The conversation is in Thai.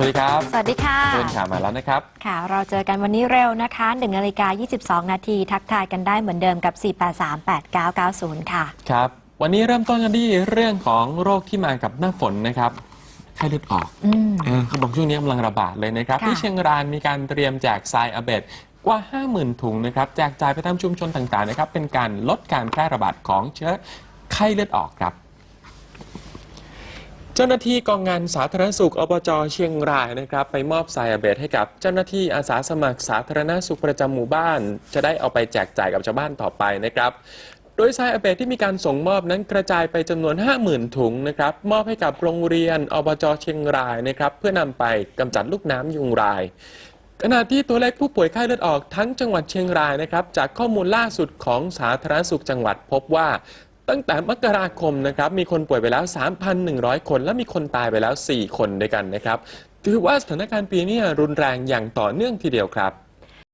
วัสดีครับสวัสดีค่ะเชิญข่าวมาแล้วนะครับ ค่ะ เราเจอกันวันนี้เร็วนะคะ1นาฬิกา22 นาที ทักทายกันได้เหมือนเดิมกับ 4838990 ค่ะ ครับ วันนี้เริ่มต้นกันที่เรื่องของโรคที่มากับหน้าฝนนะครับไข้เลือดออกอืม เออเขาบอกช่วงนี้กำลังระบาดเลยนะครับ ค่ะ ที่เชียงรายมีการเตรียมแจกทรายอาเบดกว่า 50,000 ถุงนะครับแจกจ่ายไปตามชุมชนต่างๆนะครับเป็นการลดการแพร่ระบาดของเชื้อไข้เลือดออกครับ เจ้าหน้าที่กองงานสาธารณสุขอบจเชียงรายนะครับ ไปมอบทรายอาเบดให้กับเจ้าหน้าที่อาสาสมัครสาธารณสุขประจำหมู่บ้าน จะได้เอาไปแจกจ่ายกับชาวบ้านต่อไปนะครับ โดยทรายอาเบดที่มีการส่งมอบนั้นกระจายไปจำนวน 50,000 ถุงนะครับ มอบให้กับโรงเรียนอบจเชียงรายนะครับ เพื่อนำไปกำจัดลูกน้ำยุงลายขณะที่ตัวเลขผู้ป่วยไข้เลือดออกทั้งจังหวัดเชียงรายนะครับ จากข้อมูลล่าสุดของสาธารณสุขจังหวัดพบว่า ตั้งแต่มกราคมนะครับมีคนป่วยไปแล้ว 3,100 คน และมีคนตายไปแล้ว 4 คนด้วยกันนะครับถือว่าสถานการณ์ปีนี้รุนแรงอย่างต่อเนื่องทีเดียวครับ